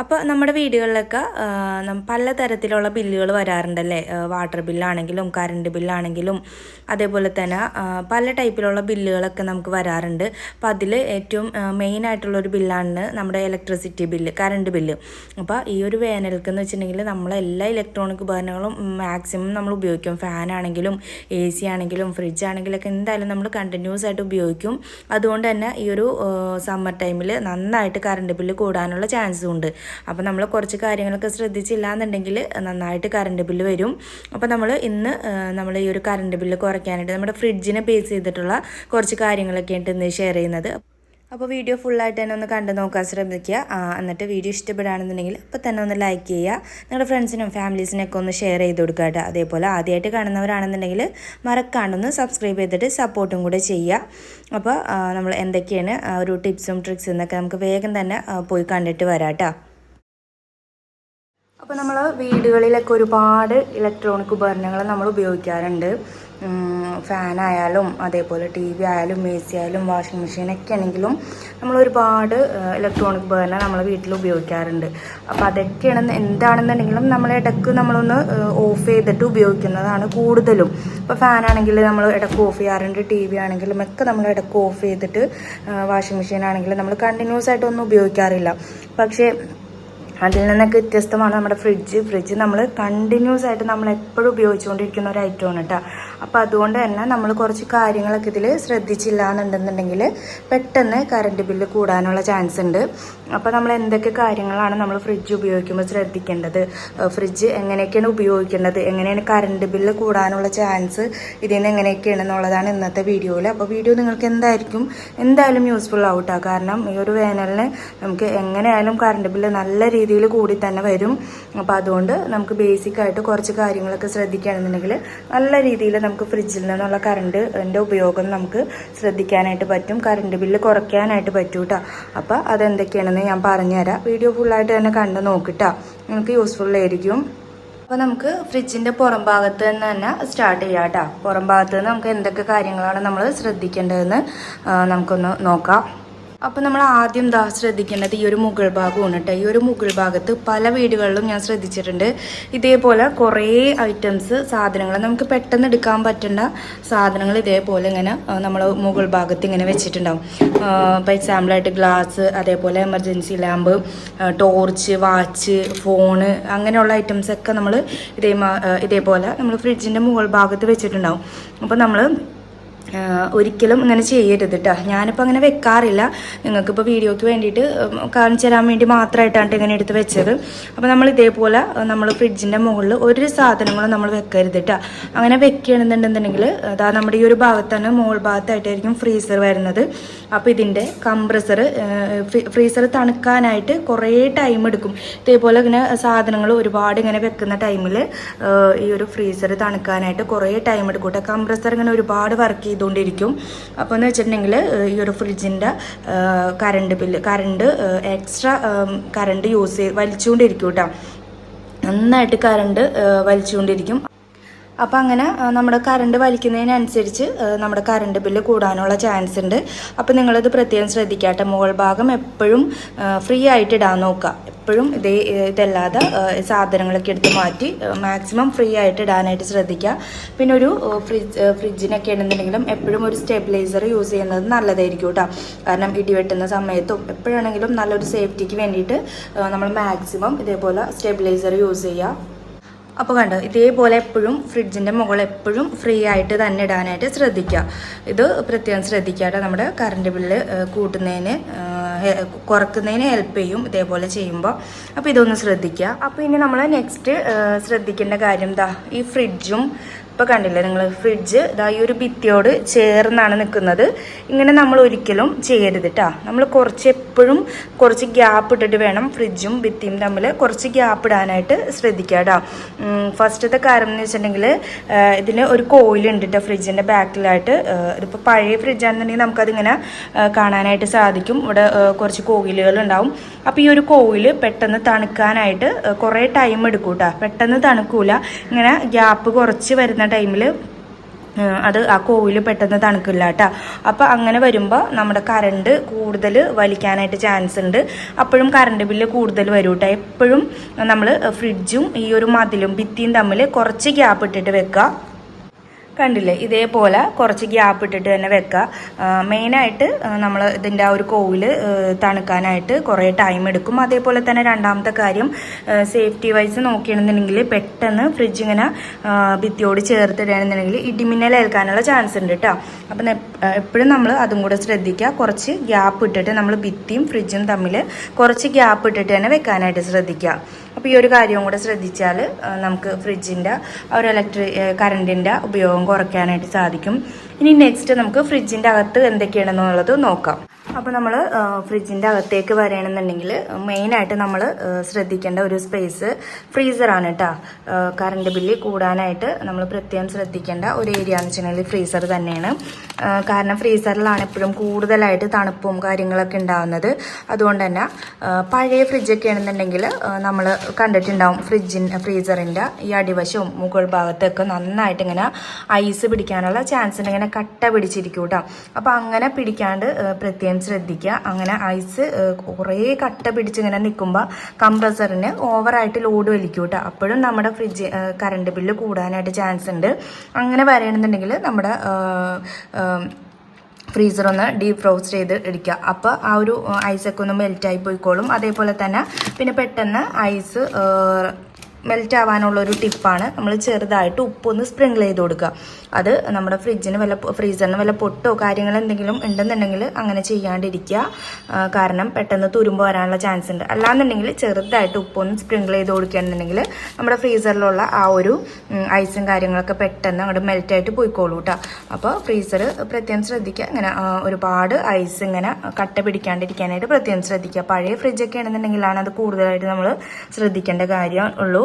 അപ്പോൾ നമ്മുടെ വീടുകളിലൊക്കെ പല തരത്തിലുള്ള പലതരത്തിലുള്ള ബില്ലുകൾ വരാറുണ്ടല്ലേ? വാട്ടർ ബില്ലാണെങ്കിലും കറണ്ട് ബില്ലാണെങ്കിലും അതേപോലെ തന്നെ പല ടൈപ്പിലുള്ള ബില്ലുകളൊക്കെ നമുക്ക് വരാറുണ്ട്. അപ്പോൾ അതിൽ ഏറ്റവും മെയിൻ ആയിട്ടുള്ള ഒരു ബില്ലാണ് നമ്മുടെ ഇലക്ട്രിസിറ്റി ബില്ല് കറണ്ട് ബില്ല് അപ്പോൾ ഈ ഒരു വേനൽക്ക് എന്ന് വെച്ചിട്ടുണ്ടെങ്കിൽ നമ്മളെല്ലാ ഇലക്ട്രോണിക് ഉപകരണങ്ങളും മാക്സിമം നമ്മൾ ഉപയോഗിക്കും. ഫാനാണെങ്കിലും എ സി ആണെങ്കിലും ഫ്രിഡ്ജ് ആണെങ്കിലൊക്കെ എന്തായാലും നമ്മൾ കണ്ടിന്യൂസ് ആയിട്ട് ഉപയോഗിക്കും. അതുകൊണ്ട് തന്നെ ഈ ഒരു സമ്മർ ടൈമിൽ നന്നായിട്ട് കറണ്ട് ബില്ല് കൂടാനുള്ള ചാൻസും ഉണ്ട് അപ്പോൾ നമ്മൾ കുറച്ച് കാര്യങ്ങളൊക്കെ ശ്രദ്ധിച്ചില്ല എന്നുണ്ടെങ്കിൽ നന്നായിട്ട് കറണ്ട് ബില്ല് വരും. അപ്പോൾ നമ്മൾ ഇന്ന് നമ്മൾ ഈ ഒരു കറണ്ട് ബില്ല് കുറയ്ക്കാനായിട്ട് നമ്മുടെ ഫ്രിഡ്ജിനെ ബേസ് ചെയ്തിട്ടുള്ള കുറച്ച് കാര്യങ്ങളൊക്കെയായിട്ട് ഇന്ന് ഷെയർ ചെയ്യുന്നത്. അപ്പോൾ വീഡിയോ ഫുള്ളായിട്ട് തന്നെ ഒന്ന് കണ്ടു നോക്കാൻ ശ്രമിക്കുക. എന്നിട്ട് വീഡിയോ ഇഷ്ടപ്പെടുകയാണെന്നുണ്ടെങ്കിൽ അപ്പോൾ തന്നെ ഒന്ന് ലൈക്ക് ചെയ്യുക. നിങ്ങളുടെ ഫ്രണ്ട്സിനും ഫാമിലീസിനൊക്കെ ഒന്ന് ഷെയർ ചെയ്ത് കൊടുക്കുക കേട്ടോ. അതേപോലെ ആദ്യമായിട്ട് കാണുന്നവരാണെന്നുണ്ടെങ്കിൽ മറക്കാണ്ടൊന്ന് സബ്സ്ക്രൈബ് ചെയ്തിട്ട് സപ്പോർട്ടും കൂടെ ചെയ്യുക. അപ്പോൾ നമ്മൾ എന്തൊക്കെയാണ് ഒരു ടിപ്സും ട്രിക്സും എന്നൊക്കെ നമുക്ക് വേഗം തന്നെ പോയി കണ്ടിട്ട് വരാം അപ്പോൾ നമ്മൾ വീടുകളിലൊക്കെ ഒരുപാട് ഇലക്ട്രോണിക് ഉപകരണങ്ങൾ നമ്മൾ ഉപയോഗിക്കാറുണ്ട്. ഫാനായാലും അതേപോലെ ടി വി ആയാലും എ സി ആയാലും വാഷിംഗ് മെഷീനൊക്കെ ആണെങ്കിലും നമ്മൾ ഒരുപാട് ഇലക്ട്രോണിക് ഉപകരണം നമ്മൾ വീട്ടിൽ ഉപയോഗിക്കാറുണ്ട്. അപ്പോൾ അതൊക്കെയാണ് എന്താണെന്നുണ്ടെങ്കിലും നമ്മൾ ഇടയ്ക്ക് നമ്മളൊന്ന് ഓഫ് ചെയ്തിട്ട് ഉപയോഗിക്കുന്നതാണ് കൂടുതലും. ഇപ്പോൾ ഫാനാണെങ്കിൽ നമ്മൾ ഇടയ്ക്ക് ഓഫ് ചെയ്യാറുണ്ട് ടി വി ആണെങ്കിലും ഒക്കെ നമ്മൾ ഇടയ്ക്ക് ഓഫ് ചെയ്തിട്ട് വാഷിംഗ് മെഷീൻ ആണെങ്കിലും നമ്മൾ കണ്ടിന്യൂസ് ആയിട്ടൊന്നും ഉപയോഗിക്കാറില്ല. പക്ഷേ അതിൽ നിന്നൊക്കെ വ്യത്യസ്തമാണ് നമ്മുടെ ഫ്രിഡ്ജ് ഫ്രിഡ്ജ് നമ്മൾ കണ്ടിന്യൂസ് ആയിട്ട് നമ്മൾ എപ്പോഴും ഉപയോഗിച്ചുകൊണ്ടിരിക്കുന്ന ഒരു ഐറ്റമാണ് കേട്ടോ അപ്പോൾ അതുകൊണ്ട് തന്നെ നമ്മൾ കുറച്ച് കാര്യങ്ങളൊക്കെ ഇതിൽ ശ്രദ്ധിച്ചില്ല എന്നുണ്ടെന്നുണ്ടെങ്കിൽ പെട്ടെന്ന് കറണ്ട് ബില്ല് കൂടാനുള്ള ചാൻസ് ഉണ്ട്. അപ്പോൾ നമ്മൾ എന്തൊക്കെ കാര്യങ്ങളാണ് നമ്മൾ ഫ്രിഡ്ജ് ഉപയോഗിക്കുമ്പോൾ ശ്രദ്ധിക്കേണ്ടത്? ഫ്രിഡ്ജ് എങ്ങനെയൊക്കെയാണ് ഉപയോഗിക്കേണ്ടത്? എങ്ങനെയാണ് കറണ്ട് ബില്ല് കൂടാനുള്ള ചാൻസ് ഇതിൽ നിന്ന് എങ്ങനെയൊക്കെയാണെന്നുള്ളതാണ് ഇന്നത്തെ വീഡിയോയിൽ അപ്പോൾ വീഡിയോ നിങ്ങൾക്ക് എന്തായിരിക്കും? എന്തായാലും യൂസ്ഫുൾ ആവട്ടാ കാരണം ഈ ഒരു വേനലിന് നമുക്ക് എങ്ങനെയായാലും കറണ്ട് ബില്ല് നല്ല രീതിയിൽ കൂടി തന്നെ വരും. അപ്പോൾ അതുകൊണ്ട് നമുക്ക് ബേസിക്കായിട്ട് കുറച്ച് കാര്യങ്ങളൊക്കെ ശ്രദ്ധിക്കുകയാണെന്നുണ്ടെങ്കിൽ നല്ല രീതിയിൽ നമുക്ക് ഫ്രിഡ്ജിൽ നിന്നുള്ള കറണ്ടിന്റെ ഉപയോഗം നമുക്ക് ശ്രദ്ധിക്കാനായിട്ട് പറ്റും. കറണ്ട് ബില്ല് കുറയ്ക്കാനായിട്ട് പറ്റും കേട്ടോ അപ്പോൾ അതെന്തൊക്കെയാണെന്ന് ഞാൻ പറഞ്ഞുതരാം. വീഡിയോ ഫുള്ളായിട്ട് തന്നെ കണ്ട് നോക്കിട്ടാ നിങ്ങൾക്ക് യൂസ്ഫുൾ ആയിരിക്കും. അപ്പോൾ നമുക്ക് ഫ്രിഡ്ജിന്റെ പുറം ഭാഗത്ത് നിന്ന് തന്നെ സ്റ്റാർട്ട് ചെയ്യാം കേട്ടോ പുറം ഭാഗത്ത് നിന്ന് നമുക്ക് എന്തൊക്കെ കാര്യങ്ങളാണ് നമ്മൾ ശ്രദ്ധിക്കേണ്ടതെന്ന് നമുക്കൊന്ന് നോക്കാം. അപ്പോൾ നമ്മൾ ആദ്യം ദാ ശ്രദ്ധിക്കേണ്ടത് ഈ ഒരു മുകൾ ഭാഗമാണ് കേട്ടോ ഈ ഒരു മുകൾ ഭാഗത്ത് പല വീടുകളിലും ഞാൻ ശ്രദ്ധിച്ചിട്ടുണ്ട്. ഇതേപോലെ കുറേ ഐറ്റംസ് സാധനങ്ങൾ. നമുക്ക് പെട്ടെന്ന് എടുക്കാൻ പറ്റേണ്ട സാധനങ്ങൾ ഇതേപോലെ ഇങ്ങനെ നമ്മൾ മുകൾ ഭാഗത്ത് ഇങ്ങനെ വെച്ചിട്ടുണ്ടാവും. ഇപ്പോൾ എക്സാമ്പിളായിട്ട് ഗ്ലാസ് അതേപോലെ emergency lamp torch watch phone അങ്ങനെയുള്ള ഐറ്റംസ് ഒക്കെ നമ്മൾ ഇതേ ഇതേപോലെ നമ്മൾ ഫ്രിഡ്ജിന്റെ മുകൾ ഭാഗത്ത് വെച്ചിട്ടുണ്ടാവും. അപ്പോൾ നമ്മൾ ഒരിക്കലും ഇങ്ങനെ ചെയ്യരുത് കേട്ടോ ഞാനിപ്പോൾ അങ്ങനെ വെക്കാറില്ല. നിങ്ങൾക്കിപ്പോൾ വീഡിയോയ്ക്ക് വേണ്ടിയിട്ട് കാണിച്ചു തരാൻ വേണ്ടി മാത്രമായിട്ടാണ് ഇങ്ങനെ എടുത്ത് വെച്ചത്. അപ്പോൾ നമ്മൾ ഇതേപോലെ നമ്മൾ ഫ്രിഡ്ജിന്റെ മുകളിൽ ഒരു സാധനങ്ങളും നമ്മൾ വെക്കരുത് കേട്ടോ അങ്ങനെ വെക്കുകയാണെന്നുണ്ടെന്നുണ്ടെങ്കിൽ അതാ നമ്മുടെ ഈ ഒരു ഭാഗത്ത് തന്നെ മുകൾ ഭാഗത്തായിട്ടായിരിക്കും ഫ്രീസർ വരുന്നത്. അപ്പോൾ ഇതിന്റെ കംപ്രസർ ഫ്രീസർ തണുക്കാനായിട്ട് കുറേ ടൈം എടുക്കും. ഇതേപോലെ ഇങ്ങനെ സാധനങ്ങൾ ഒരുപാട് ഇങ്ങനെ വെക്കുന്ന ടൈമിൽ ഈ ഒരു ഫ്രീസർ തണുക്കാനായിട്ട് കുറേ ടൈം എടുക്കും കേട്ടോ കംപ്രസർ ഇങ്ങനെ ഒരുപാട് വർക്ക് ചെയ്തുകൊണ്ടിരിക്കും. അപ്പോൾ എന്ന് വെച്ചിട്ടുണ്ടെങ്കിൽ ഈ ഒരു ഫ്രിഡ്ജിന്റെ current bill current extra current use ചെയ്ത് വലിച്ചുകൊണ്ടിരിക്കും കേട്ടോ നന്നായിട്ട് കറണ്ട് വലിച്ചുകൊണ്ടിരിക്കും. അപ്പം അങ്ങനെ നമ്മുടെ കറണ്ട് വലിക്കുന്നതിനനുസരിച്ച് നമ്മുടെ കറണ്ട് ബില്ല് കൂടാനുള്ള ചാൻസ് ഉണ്ട്. അപ്പം നിങ്ങളത് പ്രത്യേകം ശ്രദ്ധിക്കാട്ടെ. മുകൾ ഭാഗം എപ്പോഴും ഫ്രീ ആയിട്ട് ഇടാൻ നോക്കുക. എപ്പോഴും ഇതേ ഇതല്ലാതെ സാധനങ്ങളൊക്കെ എടുത്ത് മാറ്റി മാക്സിമം ഫ്രീ ആയിട്ട് ഇടാനായിട്ട് ശ്രദ്ധിക്കുക. പിന്നെ ഒരു ഫ്രിഡ്ജ് ഫ്രിഡ്ജിനൊക്കെ ആണെന്നുണ്ടെങ്കിലും എപ്പോഴും ഒരു സ്റ്റെബിലൈസർ യൂസ് ചെയ്യുന്നത് നല്ലതായിരിക്കും കേട്ടോ. കാരണം ഇടി വെട്ടുന്ന സമയത്തും എപ്പോഴാണെങ്കിലും നല്ലൊരു സേഫ്റ്റിക്ക് വേണ്ടിയിട്ട് നമ്മൾ മാക്സിമം ഇതേപോലെ സ്റ്റെബിലൈസർ യൂസ് ചെയ്യുക. അപ്പോൾ കണ്ടോ ഇതേപോലെ എപ്പോഴും ഫ്രിഡ്ജിന്റെ മുകളിൽ എപ്പോഴും ഫ്രീ ആയിട്ട് തന്നെ ഇടാനായിട്ട് ശ്രദ്ധിക്കുക. ഇത് പ്രത്യേകം ശ്രദ്ധിക്കുക നമ്മുടെ കറണ്ട് ബില്ല് കൂട്ടുന്നതിന് കുറക്കുന്നതിന് ഹെൽപ്പ് ചെയ്യും ഇതേപോലെ ചെയ്യുമ്പോൾ അപ്പോൾ ഇതൊന്ന് ശ്രദ്ധിക്കുക അപ്പോൾ ഇനി നമ്മൾ നെക്സ്റ്റ് ശ്രദ്ധിക്കേണ്ട കാര്യം എന്താ ഈ ഫ്രിഡ്ജും ഇപ്പോൾ കണ്ടില്ലേ നിങ്ങൾ ഫ്രിഡ്ജ് ഇതാ ഈ ഒരു ഭിത്തിയോട് ചേർന്നാണ് നിൽക്കുന്നത് ഇങ്ങനെ നമ്മൾ ഒരിക്കലും ചെയ്യരുത് കേട്ടോ നമ്മൾ കുറച്ച് എപ്പോഴും കുറച്ച് ഗ്യാപ്പ് ഇട്ടിട്ട് വേണം ഫ്രിഡ്ജും ഭിത്തിയും തമ്മിൽ കുറച്ച് ഗ്യാപ്പ് ഇടാനായിട്ട് ശ്രദ്ധിക്കുക കേട്ടോ ഫസ്റ്റത്തെ കാര്യം എന്ന് വെച്ചിട്ടുണ്ടെങ്കിൽ ഇതിന് ഒരു കോയിലുണ്ട് കേട്ടോ ഫ്രിഡ്ജിന്റെ ബാക്കിലായിട്ട് ഇതിപ്പോൾ പഴയ ഫ്രിഡ്ജാണെന്നുണ്ടെങ്കിൽ നമുക്കതിങ്ങനെ കാണാനായിട്ട് സാധിക്കും. ഇവിടെ കുറച്ച് കോയിലുകൾ ഉണ്ടാവും. അപ്പോൾ ഈ ഒരു കോയിൽ പെട്ടെന്ന് തണുക്കാനായിട്ട് കുറേ ടൈം എടുക്കും കേട്ടോ പെട്ടെന്ന് തണുക്കൂല. ഇങ്ങനെ ഗ്യാപ്പ് കുറച്ച് വരുന്ന ടൈമിൽ അത് ആ കോവിൽ പെട്ടെന്ന് തണുക്കില്ല കേട്ടോ അപ്പോൾ അങ്ങനെ വരുമ്പോൾ നമ്മുടെ കറണ്ട് കൂടുതൽ വലിക്കാനായിട്ട് ചാൻസ് ഉണ്ട്. അപ്പോഴും കറണ്ട് ബില്ല് കൂടുതൽ വരും കേട്ടോ എപ്പോഴും നമ്മൾ ഫ്രിഡ്ജും ഈ ഒരു മതിലും ഭിത്തിയും തമ്മിൽ കുറച്ച് ഗ്യാപ്പ് ഇട്ടിട്ട് വെക്കുക കണ്ടില്ലേ? ഇതേപോലെ കുറച്ച് ഗ്യാപ്പ് ഇട്ടിട്ട് തന്നെ വെക്കുക മെയിനായിട്ട് നമ്മൾ ഇതിന്റെ ആ ഒരു കോവിൽ തണുക്കാനായിട്ട് കുറേ ടൈം എടുക്കും. അതേപോലെ തന്നെ രണ്ടാമത്തെ കാര്യം സേഫ്റ്റി വൈസ് നോക്കുകയാണെന്നുണ്ടെങ്കിൽ പെട്ടെന്ന് ഫ്രിഡ്ജ് ഇങ്ങനെ ഭിത്തിയോട് ചേർത്തിടുകയാണെന്നുണ്ടെങ്കിൽ ഇടിമിന്നൽ ഏൽക്കാനുള്ള ചാൻസ് ഉണ്ട് കേട്ടോ അപ്പം എപ്പോഴും നമ്മൾ അതും കൂടെ ശ്രദ്ധിക്കുക കുറച്ച് ഗ്യാപ്പ് ഇട്ടിട്ട് നമ്മൾ ഭിത്തിയും ഫ്രിഡ്ജും തമ്മിൽ കുറച്ച് ഗ്യാപ്പ് ഇട്ടിട്ട് തന്നെ വെക്കാനായിട്ട് ശ്രദ്ധിക്കുക അപ്പോൾ ഈ ഒരു കാര്യവും കൂടെ ശ്രദ്ധിച്ചാൽ നമുക്ക് ഫ്രിഡ്ജിന്റെ ഒരു ഇലക്ട്രി കറണ്ടിന്റെ ഉപയോഗം കുറയ്ക്കാനായിട്ട് സാധിക്കും. ഇനി നെക്സ്റ്റ് നമുക്ക് ഫ്രിഡ്ജിന്റെ അകത്ത് എന്തൊക്കെയാണെന്നുള്ളത് നോക്കാം. അപ്പോൾ നമ്മൾ ഫ്രിഡ്ജിന്റെ അകത്തേക്ക് വരികയാണെന്നുണ്ടെങ്കിൽ മെയിനായിട്ട് നമ്മൾ ശ്രദ്ധിക്കേണ്ട ഒരു സ്പേസ് ഫ്രീസറാണ് കേട്ടോ. കറണ്ട് ബില്ല് കൂടാനായിട്ട് നമ്മൾ പ്രത്യേകം ശ്രദ്ധിക്കേണ്ട ഒരു ഏരിയ എന്ന് വെച്ചിട്ടുണ്ടെങ്കിൽ ഫ്രീസർ തന്നെയാണ്. കാരണം ഫ്രീസറിലാണ് എപ്പോഴും കൂടുതലായിട്ട് തണുപ്പും കാര്യങ്ങളൊക്കെ ഉണ്ടാവുന്നത്. അതുകൊണ്ട് തന്നെ പഴയ ഫ്രിഡ്ജൊക്കെ ആണെന്നുണ്ടെങ്കിൽ നമ്മൾ കണ്ടിട്ടുണ്ടാവും ഫ്രിഡ്ജിൻ ഫ്രീസറിന്റെ ഈ അടിവശവും മുകൾ ഭാഗത്തൊക്കെ നന്നായിട്ട് ഇങ്ങനെ ഐസ് പിടിക്കാനുള്ള ചാൻസ് ഇങ്ങനെ കട്ട പിടിച്ചിരിക്കും കേട്ടോ. അപ്പോൾ അങ്ങനെ പിടിക്കാണ്ട് പ്രത്യേകം ശ്രദ്ധിക്കുക. അങ്ങനെ ഐസ് കുറേ കട്ട പിടിച്ച് ഇങ്ങനെ നിൽക്കുമ്പോൾ കംപ്രസറിന് ഓവറായിട്ട് ലോഡ് വലിക്കും കേട്ടോ അപ്പോഴും നമ്മുടെ ഫ്രിഡ്ജ് കറണ്ട് ബില്ല് കൂടാനായിട്ട് ചാൻസ് ഉണ്ട്. അങ്ങനെ വരണമെന്നുണ്ടെങ്കിൽ നമ്മുടെ ഫ്രീസർ ഒന്ന് ഡീപ് ഫ്രോസ്റ്റ് ചെയ്ത് എടുക്കുക. അപ്പോൾ ആ ഒരു ഐസൊക്കെ ഒന്ന് മെൽറ്റായി പോയിക്കോളും. അതേപോലെ തന്നെ പിന്നെ പെട്ടെന്ന് ഐസ് മെൽറ്റ് ആവാനുള്ള ഒരു ടിപ്പാണ്. നമ്മൾ ചെറുതായിട്ട് ഉപ്പൊന്ന് സ്പ്രിങ്കിൾ ചെയ്ത് കൊടുക്കുക. അത് നമ്മുടെ ഫ്രിഡ്ജിന് വല്ല ഫ്രീസറിന് വല്ല പൊട്ടോ കാര്യങ്ങൾ എന്തെങ്കിലും ഉണ്ടെന്നുണ്ടെങ്കിൽ അങ്ങനെ ചെയ്യാണ്ടിരിക്കുക. കാരണം പെട്ടെന്ന് തുരുമ്പ് വരാനുള്ള ചാൻസ് ഉണ്ട്. അല്ലാന്നുണ്ടെങ്കിൽ ചെറുതായിട്ട് ഉപ്പൊന്ന് സ്പ്രിങ്കിൾ ചെയ്ത് കൊടുക്കുകയാണെന്നുണ്ടെങ്കിൽ നമ്മുടെ ഫ്രീസറിലുള്ള ആ ഒരു ഐസും കാര്യങ്ങളൊക്കെ പെട്ടെന്ന് അങ്ങോട്ട് മെൽറ്റായിട്ട് പോയിക്കോളൂ കേട്ടോ അപ്പോൾ ഫ്രീസർ പ്രത്യേകം ശ്രദ്ധിക്കുക. ഇങ്ങനെ ഒരുപാട് ഐസ് ഇങ്ങനെ കട്ട പിടിക്കാണ്ടിരിക്കാനായിട്ട് പ്രത്യേകം ശ്രദ്ധിക്കുക. പഴയ ഫ്രിഡ്ജൊക്കെ ആണെന്നുണ്ടെങ്കിലാണ് അത് കൂടുതലായിട്ട് നമ്മൾ ശ്രദ്ധിക്കേണ്ട കാര്യം ഉള്ളൂ.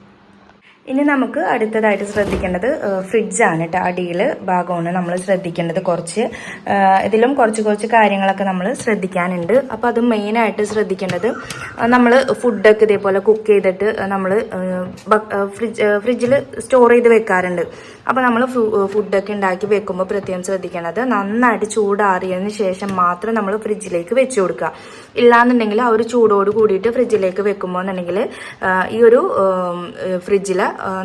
ഇനി നമുക്ക് അടുത്തതായിട്ട് ശ്രദ്ധിക്കേണ്ടത് ഫ്രിഡ്ജാണ് കേട്ടോ അടിയിൽ ഭാഗമാണ് നമ്മൾ ശ്രദ്ധിക്കേണ്ടത് കുറച്ച്. ഇതിലും കുറച്ച് കുറച്ച് കാര്യങ്ങളൊക്കെ നമ്മൾ ശ്രദ്ധിക്കാനുണ്ട്. അപ്പോൾ അത് മെയിനായിട്ട് ശ്രദ്ധിക്കേണ്ടത് നമ്മൾ ഫുഡൊക്കെ ഇതേപോലെ കുക്ക് ചെയ്തിട്ട് നമ്മൾ ഫ്രിഡ്ജ് ഫ്രിഡ്ജിൽ സ്റ്റോർ ചെയ്ത് വെക്കാറുണ്ട്. അപ്പോൾ നമ്മൾ ഫുഡൊക്കെ ഉണ്ടാക്കി വെക്കുമ്പോൾ പ്രത്യേകം ശ്രദ്ധിക്കേണ്ടത് നന്നായിട്ട് ചൂടാറിയതിന് ശേഷം മാത്രം നമ്മൾ ഫ്രിഡ്ജിലേക്ക് വെച്ച് കൊടുക്കുക. ഇല്ലാന്നുണ്ടെങ്കിൽ ആ ഒരു ചൂടോട് കൂടിയിട്ട് ഫ്രിഡ്ജിലേക്ക് വെക്കുമ്പോൾ എന്നുണ്ടെങ്കിൽ ഈ ഒരു ഫ്രിഡ്ജിൽ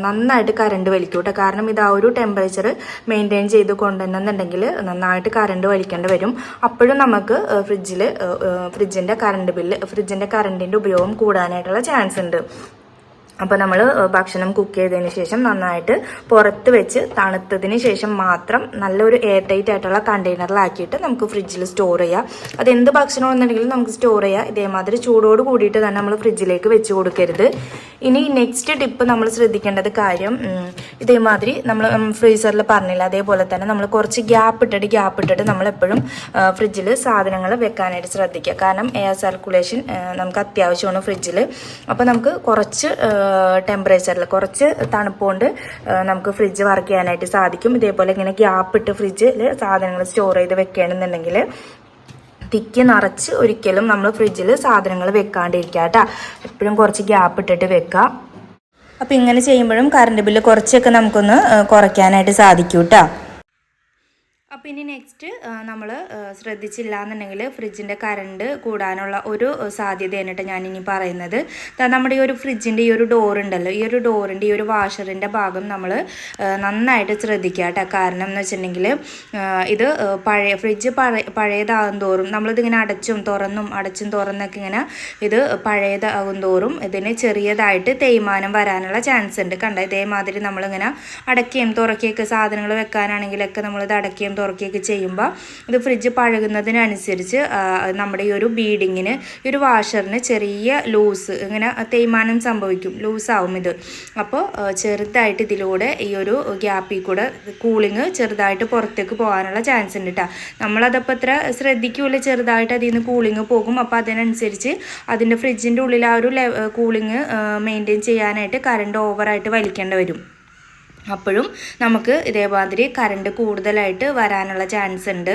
നന്നായിട്ട് കറണ്ട് വലിക്കും കേട്ടോ കാരണം ഇത് ആ ഒരു ടെമ്പറേച്ചർ മെയിന്റെയിൻ ചെയ്ത് കൊണ്ടുവന്നെന്നുണ്ടെങ്കിൽ നന്നായിട്ട് കറണ്ട് വലിക്കേണ്ടി വരും. അപ്പോഴും നമുക്ക് ഫ്രിഡ്ജിൽ ഫ്രിഡ്ജിന്റെ കറണ്ട് ബില്ല് ഫ്രിഡ്ജിന്റെ കറണ്ടിന്റെ ഉപയോഗം കൂടാനായിട്ടുള്ള ചാൻസ് ഉണ്ട്. അപ്പോൾ നമ്മൾ ഭക്ഷണം കുക്ക് ചെയ്തതിന് ശേഷം നന്നായിട്ട് പുറത്ത് വെച്ച് തണുത്തതിന് ശേഷം മാത്രം നല്ലൊരു എയർ ടൈറ്റ് ആയിട്ടുള്ള കണ്ടെയ്നറിലാക്കിയിട്ട് നമുക്ക് ഫ്രിഡ്ജിൽ സ്റ്റോർ ചെയ്യാം. അത് എന്ത് ഭക്ഷണം എന്നുണ്ടെങ്കിലും നമുക്ക് സ്റ്റോർ ചെയ്യാം. ഇതേമാതിരി ചൂടോട് കൂടിയിട്ട് തന്നെ നമ്മൾ ഫ്രിഡ്ജിലേക്ക് വെച്ച് കൊടുക്കരുത്. ഇനി നെക്സ്റ്റ് ടിപ്പ് നമ്മൾ ശ്രദ്ധിക്കേണ്ടത് കാര്യം ഇതേമാതിരി നമ്മൾ ഫ്രീസറിൽ പറഞ്ഞില്ല അതേപോലെ തന്നെ നമ്മൾ കുറച്ച് ഗ്യാപ്പ് ഇട്ടിട്ട് ഗ്യാപ്പ് ഇട്ടിട്ട് നമ്മൾ എപ്പോഴും ഫ്രിഡ്ജിൽ സാധനങ്ങൾ വെക്കാനായിട്ട് ശ്രദ്ധിക്കുക. കാരണം എയർ സർക്കുലേഷൻ നമുക്ക് അത്യാവശ്യമാണ് ഫ്രിഡ്ജിൽ അപ്പോൾ നമുക്ക് കുറച്ച് ടെമ്പറേച്ചറിൽ കുറച്ച് തണുപ്പുകൊണ്ട് നമുക്ക് ഫ്രിഡ്ജ് വർക്ക് ചെയ്യാനായിട്ട് സാധിക്കും. ഇതേപോലെ ഇങ്ങനെ ഗ്യാപ്പ് ഇട്ട് ഫ്രിഡ്ജിൽ സാധനങ്ങൾ സ്റ്റോർ ചെയ്ത് വെക്കുകയാണെന്നുണ്ടെങ്കിൽ തിക്കി നിറച്ച് ഒരിക്കലും നമ്മൾ ഫ്രിഡ്ജിൽ സാധനങ്ങൾ വെക്കാണ്ടിരിക്കുക കേട്ടോ. എപ്പോഴും കുറച്ച് ഗ്യാപ്പ് ഇട്ടിട്ട് വെക്കുക. അപ്പോൾ ഇങ്ങനെ ചെയ്യുമ്പോഴും കറണ്ട് ബില്ല് കുറച്ചൊക്കെ നമുക്കൊന്ന് കുറയ്ക്കാനായിട്ട് സാധിക്കും കേട്ടോ. ഇനി നെക്സ്റ്റ് നമ്മൾ ശ്രദ്ധിച്ചില്ല എന്നുണ്ടെങ്കിൽ ഫ്രിഡ്ജിന്റെ കറണ്ട് കൂടാനുള്ള ഒരു സാധ്യതയാണ് കേട്ടോ ഞാനിനി പറയുന്നത്. നമ്മുടെ ഈ ഒരു ഫ്രിഡ്ജിന്റെ ഈ ഒരു ഡോറുണ്ടല്ലോ ഈ ഒരു ഡോറിന്റെ ഈ ഒരു വാഷറിന്റെ ഭാഗം നമ്മൾ നന്നായിട്ട് ശ്രദ്ധിക്കുക കേട്ടോ കാരണം എന്ന് വെച്ചിട്ടുണ്ടെങ്കിൽ ഇത് പഴയ ഫ്രിഡ്ജ് പഴയ പഴയതാകും തോറും നമ്മളിതിങ്ങനെ അടച്ചും തുറന്നും അടച്ചും തുറന്നൊക്കെ ഇങ്ങനെ ഇത് പഴയതാകും തോറും ഇതിന് ചെറിയതായിട്ട് തേയ്മാനം വരാനുള്ള ചാൻസ് ഉണ്ട്. കണ്ട? ഇതേമാതിരി നമ്മളിങ്ങനെ അടക്കുകയും തുറക്കുകയൊക്കെ സാധനങ്ങൾ വെക്കാനാണെങ്കിലൊക്കെ നമ്മളിത് അടയ്ക്കുകയും തുറക്കുകയൊക്കെ ചെയ്യുമ്പോൾ ഇത് ഫ്രിഡ്ജ് പഴകുന്നതിനനുസരിച്ച് നമ്മുടെ ഈ ഒരു ബീഡിങ്ങിന് ഈ ഒരു വാഷറിന് ചെറിയ ലൂസ് ഇങ്ങനെ തേയ്മാനം സംഭവിക്കും. ലൂസാവും ഇത്. അപ്പോൾ ചെറുതായിട്ട് ഇതിലൂടെ ഈ ഒരു ഗ്യാപ്പിൽ കൂടെ കൂളിങ് ചെറുതായിട്ട് പുറത്തേക്ക് പോകാനുള്ള ചാൻസ് ഉണ്ട് കേട്ടോ നമ്മളതപ്പോൾ അത്ര ശ്രദ്ധിക്കൂല ചെറുതായിട്ട് അതിൽ നിന്ന് കൂളിങ് പോകും. അപ്പോൾ അതിനനുസരിച്ച് അതിന്റെ ഫ്രിഡ്ജിന്റെ ഉള്ളിൽ ആ ഒരു കൂളിങ് മെയിന്റെയിൻ ചെയ്യാനായിട്ട് കറണ്ട് ഓവറായിട്ട് വലിക്കേണ്ടി വരും. അപ്പോഴും നമുക്ക് ഇതേമാതിരി കറണ്ട് കൂടുതലായിട്ട് വരാനുള്ള ചാൻസ് ഉണ്ട്.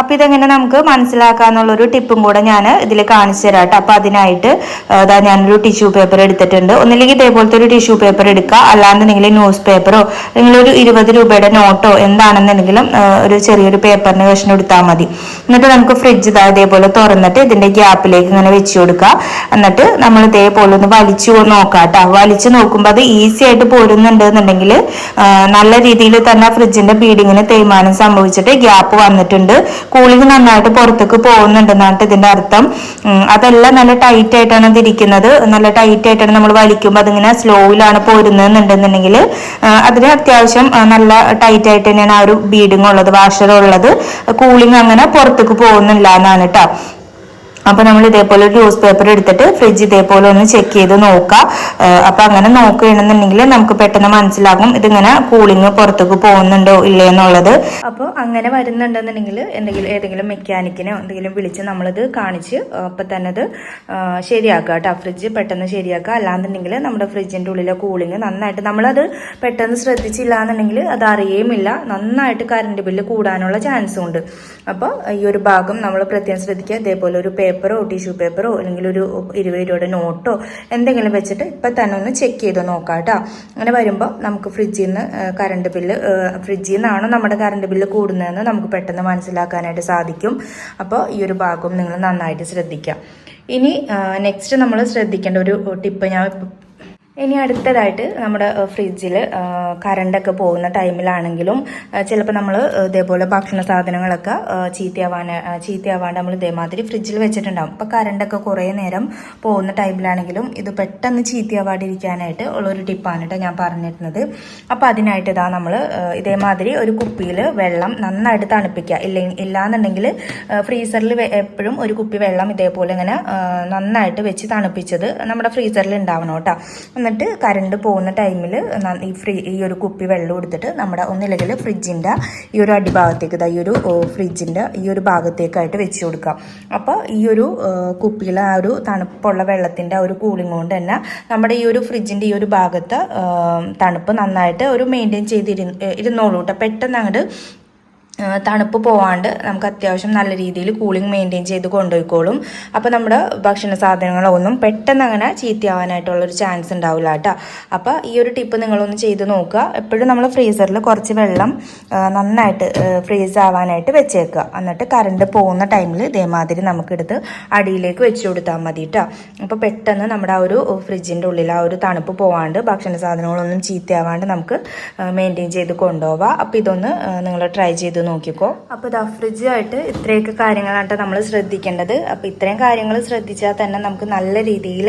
അപ്പോൾ ഇതെങ്ങനെ നമുക്ക് മനസ്സിലാക്കാന്നുള്ളൊരു ടിപ്പും കൂടെ ഞാൻ ഇതിൽ കാണിച്ചു തരാം കേട്ടോ. അപ്പൊ അതിനായിട്ട് അതാ ഞാനൊരു ടിഷ്യൂ പേപ്പർ എടുത്തിട്ടുണ്ട്. ഒന്നില്ലെങ്കിൽ ഇതേപോലത്തെ ഒരു ടിഷ്യൂ പേപ്പർ എടുക്കുക. അല്ലാന്നുണ്ടെങ്കിൽ ന്യൂസ് പേപ്പറോ അല്ലെങ്കിൽ ഒരു ഇരുപത് രൂപയുടെ നോട്ടോ എന്താണെന്നുണ്ടെങ്കിലും ഒരു ചെറിയൊരു പേപ്പറിന് കഷ്ണം എടുത്താൽ മതി. എന്നിട്ട് നമുക്ക് ഫ്രിഡ്ജ് ഇതാ ഇതേപോലെ തുറന്നിട്ട് ഇതിന്റെ ഗ്യാപ്പിലേക്ക് ഇങ്ങനെ വെച്ച് കൊടുക്കുക. എന്നിട്ട് നമ്മൾ ഇതേപോലെ ഒന്ന് വലിച്ചു നോക്കാം കേട്ടോ. വലിച്ചു നോക്കുമ്പോൾ അത് ഈസി ആയിട്ട് പോരുന്നുണ്ട് എന്നുണ്ടെങ്കിൽ നല്ല രീതിയിൽ തന്നെ ഫ്രിഡ്ജിന്റെ ബീഡിങ്ങിന് തേയ്മാനം സംഭവിച്ചിട്ട് ഗ്യാപ്പ് വന്നിട്ടുണ്ട്. കൂളിംഗ് നന്നായിട്ട് പുറത്തേക്ക് പോകുന്നുണ്ടെന്നാണ് ഇതിന്റെ അർത്ഥം. അതെല്ലാം നല്ല ടൈറ്റ് ആയിട്ടാണ് ഇതിരിക്കുന്നത് നല്ല ടൈറ്റ് ആയിട്ടാണ് നമ്മൾ വലിക്കുമ്പോൾ അതിങ്ങനെ സ്ലോയിലാണ് പോരുന്നതെന്നുണ്ടെന്നുണ്ടെങ്കിൽ അതിന് അത്യാവശ്യം നല്ല ടൈറ്റ് ആയിട്ട് തന്നെയാണ് ആ ഒരു ബീഡിങ് ഉള്ളത് വാഷർ ഉള്ളത്. കൂളിംഗ് അങ്ങനെ പുറത്തേക്ക് പോകുന്നില്ല എന്നാണ് കേട്ടോ അപ്പൊ നമ്മൾ ഇതേപോലെ ഒരു ന്യൂസ് പേപ്പർ എടുത്തിട്ട് ഫ്രിഡ്ജ് ഇതേപോലെ ഒന്ന് ചെക്ക് ചെയ്ത് നോക്കാം. ഏഹ് അപ്പൊ അങ്ങനെ നോക്കുകയാണെന്നുണ്ടെങ്കിൽ നമുക്ക് പെട്ടെന്ന് മനസ്സിലാകും ഇതിങ്ങനെ കൂളിങ് പുറത്തേക്ക് പോകുന്നുണ്ടോ ഇല്ലേ എന്നുള്ളത്. അപ്പോൾ അങ്ങനെ വരുന്നുണ്ടെന്നുണ്ടെങ്കിൽ എന്തെങ്കിലും ഏതെങ്കിലും മെക്കാനിക്കിനോ എന്തെങ്കിലും വിളിച്ച് നമ്മളിത് കാണിച്ച് അപ്പൊ തന്നെ അത് ശരിയാക്കുക കേട്ടോ. ഫ്രിഡ്ജ് പെട്ടെന്ന് ശരിയാക്കുക. അല്ലാന്നുണ്ടെങ്കിൽ നമ്മുടെ ഫ്രിഡ്ജിന്റെ ഉള്ളിലെ കൂളിങ് നന്നായിട്ട് നമ്മളത് പെട്ടെന്ന് ശ്രദ്ധിച്ചില്ല എന്നുണ്ടെങ്കിൽ അത് അറിയുമില്ല നന്നായിട്ട് കറണ്ട് ബില്ല് കൂടാനുള്ള ചാൻസും ഉണ്ട്. അപ്പോൾ ഈ ഒരു ഭാഗം നമ്മൾ പ്രത്യേകം ശ്രദ്ധിക്കുക. ഇതേപോലെ ഒരു പേപ്പറോ ടിഷ്യൂ പേപ്പറോ അല്ലെങ്കിൽ ഒരു ഇരുപത് രൂപയുടെ നോട്ടോ എന്തെങ്കിലും വെച്ചിട്ട് ഇപ്പം തന്നെ ഒന്ന് ചെക്ക് ചെയ്ത് നോക്കാം കേട്ടോ അങ്ങനെ വരുമ്പോൾ നമുക്ക് ഫ്രിഡ്ജിൽ നിന്ന് കറണ്ട് ബില്ല് ഫ്രിഡ്ജിൽ നിന്നാണോ നമ്മുടെ കറണ്ട് ബില്ല് കൂടുന്നതെന്ന് നമുക്ക് പെട്ടെന്ന് മനസ്സിലാക്കാനായിട്ട് സാധിക്കും. അപ്പോൾ ഈ ഒരു ഭാഗവും നിങ്ങൾ നന്നായിട്ട് ശ്രദ്ധിക്കാം. ഇനി നെക്സ്റ്റ് നമ്മൾ ശ്രദ്ധിക്കേണ്ട ഒരു ടിപ്പ് ഞാൻ ഇനി അടുത്തതായിട്ട് നമ്മുടെ ഫ്രിഡ്ജിൽ കറണ്ടൊക്കെ പോകുന്ന ടൈമിലാണെങ്കിലും ചിലപ്പോൾ നമ്മൾ ഇതേപോലെ ഭക്ഷണ സാധനങ്ങളൊക്കെ ചീത്തയാവാൻ ചീത്തയാവാണ്ട് നമ്മൾ ഇതേമാതിരി ഫ്രിഡ്ജിൽ വെച്ചിട്ടുണ്ടാകും അപ്പോൾ കറണ്ടൊക്കെ കുറേ നേരം പോകുന്ന ടൈമിലാണെങ്കിലും ഇത് പെട്ടെന്ന് ചീത്തയാവാതിരിക്കാനായിട്ട് ഉള്ളൊരു ടിപ്പാണ് കേട്ടോ ഞാൻ പറഞ്ഞിരുന്നത്. അപ്പോൾ അതിനായിട്ട് ഇതാ നമ്മൾ ഇതേമാതിരി ഒരു കുപ്പിയിൽ വെള്ളം നന്നായിട്ട് തണുപ്പിക്കുക. ഇല്ല ഇല്ലാന്നുണ്ടെങ്കിൽ ഫ്രീസറിൽ എപ്പോഴും ഒരു കുപ്പി വെള്ളം ഇതേപോലെ ഇങ്ങനെ നന്നായിട്ട് വെച്ച് തണുപ്പിച്ചത് നമ്മുടെ ഫ്രീസറിൽ ഉണ്ടാവണം കേട്ടോ എന്നിട്ട് കറണ്ട് പോകുന്ന ടൈമിൽ ഈ ഫ്രീ ഈ ഒരു കുപ്പി വെള്ളം എടുത്തിട്ട് നമ്മുടെ ഒന്നില്ലെങ്കിൽ ഫ്രിഡ്ജിന്റെ ഈ ഒരു അടിഭാഗത്തേക്ക് ഈ ഒരു ഫ്രിഡ്ജിന്റെ ഈ ഒരു ഭാഗത്തേക്കായിട്ട് വെച്ച് കൊടുക്കാം അപ്പോൾ ഈ ഒരു കുപ്പിയിലെ ആ ഒരു തണുപ്പുള്ള വെള്ളത്തിന്റെ ഒരു കൂളിംഗ് കൊണ്ട് തന്നെ നമ്മുടെ ഈ ഒരു ഫ്രിഡ്ജിന്റെ ഈ ഒരു ഭാഗത്ത് തണുപ്പ് നന്നായിട്ട് ഒരു മെയിന്റെയിൻ ചെയ്തിരു ഇരുന്നോളൂ കേട്ടോ പെട്ടെന്ന് അങ്ങോട്ട് തണുപ്പ് പോവാണ്ട് നമുക്ക് അത്യാവശ്യം നല്ല രീതിയിൽ കൂളിംഗ് മെയിന്റെയിൻ ചെയ്ത് കൊണ്ടുപോയിക്കോളും. അപ്പോൾ നമ്മുടെ ഭക്ഷണ സാധനങ്ങളൊന്നും പെട്ടെന്ന് അങ്ങനെ ചീത്തയാവാനായിട്ടുള്ളൊരു ചാൻസ് ഉണ്ടാവില്ല കേട്ടോ. അപ്പോൾ ഈ ഒരു ടിപ്പ് നിങ്ങളൊന്ന് ചെയ്ത് നോക്കുക. എപ്പോഴും നമ്മൾ ഫ്രീസറിൽ കുറച്ച് വെള്ളം നന്നായിട്ട് ഫ്രീസ് ആവാനായിട്ട് വെച്ചേക്കുക. എന്നിട്ട് കറണ്ട് പോകുന്ന ടൈമിൽ ഇതേമാതിരി നമുക്കെടുത്ത് അടിയിലേക്ക് വെച്ച് കൊടുത്താൽ മതി കേട്ടോ. അപ്പോൾ പെട്ടെന്ന് നമ്മുടെ ആ ഒരു ഫ്രിഡ്ജിന്റെ ഉള്ളിൽ ആ ഒരു തണുപ്പ് പോവാണ്ട് ഭക്ഷണ സാധനങ്ങളൊന്നും ചീത്തയാവാണ്ട് നമുക്ക് മെയിന്റെയിൻ ചെയ്ത് കൊണ്ടുപോവാം. അപ്പോൾ ഇതൊന്ന് നിങ്ങൾ ട്രൈ ചെയ്ത് നോക്കിക്കോ. അപ്പോൾ ഇതാ ഫ്രിഡ്ജായിട്ട് ഇത്രയൊക്കെ കാര്യങ്ങളാണ് നമ്മൾ ശ്രദ്ധിക്കേണ്ടത്. അപ്പോൾ ഇത്രയും കാര്യങ്ങൾ ശ്രദ്ധിച്ചാൽ തന്നെ നമുക്ക് നല്ല രീതിയിൽ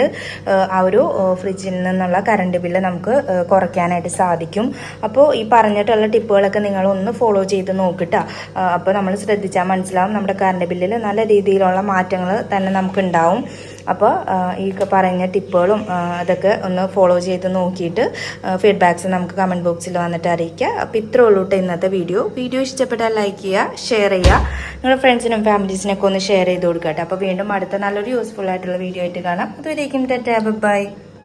ആ ഒരു ഫ്രിഡ്ജിൽ നിന്നുള്ള കറണ്ട് ബില്ല് നമുക്ക് കുറയ്ക്കാനായിട്ട് സാധിക്കും. അപ്പോൾ ഈ പറഞ്ഞിട്ടുള്ള ടിപ്പുകളൊക്കെ നിങ്ങൾ ഒന്ന് ഫോളോ ചെയ്ത് നോക്കിട്ടാ അപ്പോൾ നമ്മൾ ശ്രദ്ധിച്ചാൽ മനസ്സിലാവും. നമ്മുടെ കറണ്ട് ബില്ലിൽ നല്ല രീതിയിലുള്ള മാറ്റങ്ങൾ തന്നെ നമുക്ക് ഉണ്ടാവും അപ്പോൾ ഈ പറഞ്ഞ ടിപ്പുകളും അതൊക്കെ ഒന്ന് ഫോളോ ചെയ്ത് നോക്കിയിട്ട് ഫീഡ്ബാക്ക്സ് നമുക്ക് കമന്റ് ബോക്സിൽ വന്നിട്ട് അറിയിക്കുക. അപ്പോൾ ഇത്രേ ഉള്ളൂ കേട്ടോ ഇന്നത്തെ വീഡിയോ വീഡിയോ ഇഷ്ടപ്പെട്ടാൽ ലൈക്ക് ചെയ്യുക ഷെയർ ചെയ്യുക. നിങ്ങളുടെ ഫ്രണ്ട്സിനും ഫാമിലീസിനൊക്കെ ഒന്ന് ഷെയർ ചെയ്ത് കൊടുക്കട്ടെ. അപ്പോൾ വീണ്ടും അടുത്ത നല്ലൊരു യൂസ്ഫുൾ ആയിട്ടുള്ള വീഡിയോ ആയിട്ട് കാണാം. അതുവരേക്കും ടാറ്റാ ബൈ